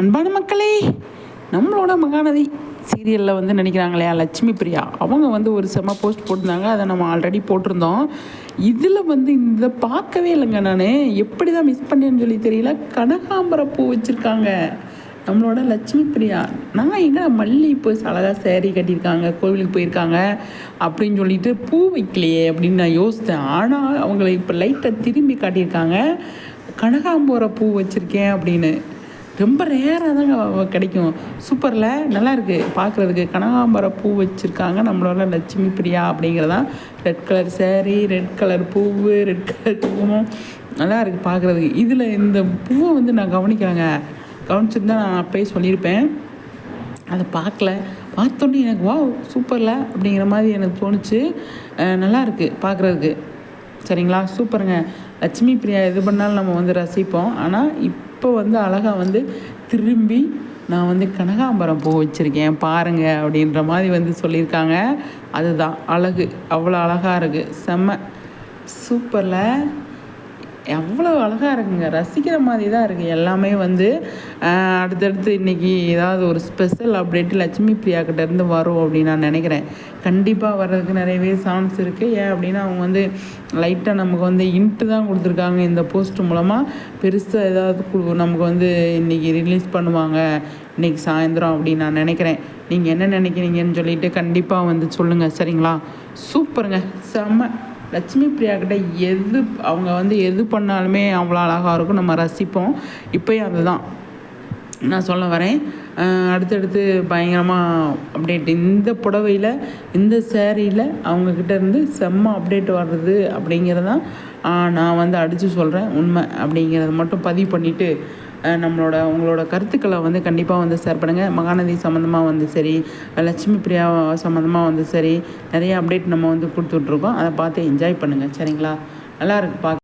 அன்பான மக்களே நம்மளோட மகாநதி சீரியலில் வந்து நினைக்கிறாங்க இல்லையா லட்சுமி பிரியா. அவங்க வந்து ஒரு செம போஸ்ட் போட்டிருந்தாங்க. அதை நம்ம ஆல்ரெடி போட்டிருந்தோம். இதில் வந்து இந்த பார்க்கவே இல்லைங்க நான். எப்படி தான் மிஸ் பண்ணேன்னு சொல்லி தெரியல. கனகாம்பர பூ வச்சுருக்காங்க. நம்மளோட லட்சுமி பிரியா. நான் எங்கே மல்லிகைப்பூ அழகாக சேரீ கட்டியிருக்காங்க கோவிலுக்கு போயிருக்காங்க அப்படின்னு சொல்லிட்டு பூ வைக்கலையே அப்படின்னு நான் யோசித்தேன். ஆனால் அவங்கள இப்போ லைட்டை திரும்பி காட்டியிருக்காங்க. கனகாம்பர பூ வச்சுருக்கேன் அப்படின்னு. ரொம்ப ரேராக தாங்க கிடைக்கும். சூப்பரில் நல்லாயிருக்கு பார்க்குறதுக்கு கனகாம்பர பூ வச்சுருக்காங்க. நம்மளோட லட்சுமி பிரியா அப்படிங்கிறதான் red colour sari red colour பூவு ரெட் கலர் குங்குமம். நல்லா இருக்குது பார்க்குறதுக்கு இதில் இந்த பூவை வந்து நான் கவனிக்கிறேங்க கவனிச்சிருந்தா நான் அப்பயே சொல்லியிருப்பேன். அதை பார்க்கல பார்த்தோன்னே எனக்கு வா சூப்பரில் அப்படிங்கிற மாதிரி எனக்கு தோணுச்சு. நல்லா இருக்குது பார்க்குறதுக்கு சரிங்களா? சூப்பருங்க லட்சுமி பிரியா எது பண்ணாலும் நம்ம வந்து ரசிப்போம். ஆனால் இப்போ வந்து அழகாக வந்து திரும்பி நான் வந்து கனகாம்பரம் பூ வச்சுருக்கேன் பாருங்கள் அப்படின்ற மாதிரி வந்து சொல்லியிருக்காங்க. அதுதான் அழகு. அவ்வளோ அழகாக இருக்குது செம்ம. சூப்பரில். எவ்வளோ அழகாக இருக்குங்க. ரசிக்கிற மாதிரி தான் இருக்குது எல்லாமே வந்து அடுத்தடுத்து இன்றைக்கி ஏதாவது ஒரு ஸ்பெஷல் அப்டேட் லட்சுமி பிரியா கிட்டேருந்து வரும் அப்படின்னு நான் நினைக்கிறேன். கண்டிப்பாக வர்றதுக்கு நிறையவே சான்ஸ் இருக்குது ஏன் அப்படின்னா அவங்க வந்து லைட்டாக நமக்கு வந்து இன்ட்டு தான் கொடுத்துருக்காங்க இந்த போஸ்ட் மூலமாக பெருசாக ஏதாவது நமக்கு வந்து இன்றைக்கி ரிலீஸ் பண்ணுவாங்க. இன்றைக்கி சாயந்தரம் அப்படின்னு நான் நினைக்கிறேன். நீங்கள் என்ன நினைக்கிறீங்கன்னு சொல்லிட்டு கண்டிப்பாக வந்து சொல்லுங்கள் சரிங்களா? சூப்பருங்க. செம்ம. லட்சுமி பிரியா கிட்ட எது அவங்க வந்து எது பண்ணாலுமே அவ்வளோ அழகாக இருக்கும். நம்ம ரசிப்போம். இப்போயும் அதுதான். நான் சொல்ல வரேன். அடுத்தடுத்து பயங்கரமாக அப்டேட் இந்த புடவையில் இந்த சேரீயில் அவங்கக்கிட்ட இருந்து செம்ம அப்டேட் வர்றது அப்படிங்கிறதான் நான் வந்து அடித்து சொல்கிறேன் உண்மை அப்படிங்கிறத மட்டும் பதிவு பண்ணிவிட்டு நம்மளோட உங்களோட கருத்துக்களை வந்து கண்டிப்பாக வந்து ஷேர் பண்ணுங்கள் மகாநதி சம்மந்தமாக வந்து சரி லட்சுமி பிரியா சம்மந்தமாக வந்து சரி நிறைய அப்டேட் நம்ம வந்து கொடுத்துட்ருக்கோம் அதை பார்த்து என்ஜாய் பண்ணுங்கள் சரிங்களா? நல்லாயிருக்கு பார்க்க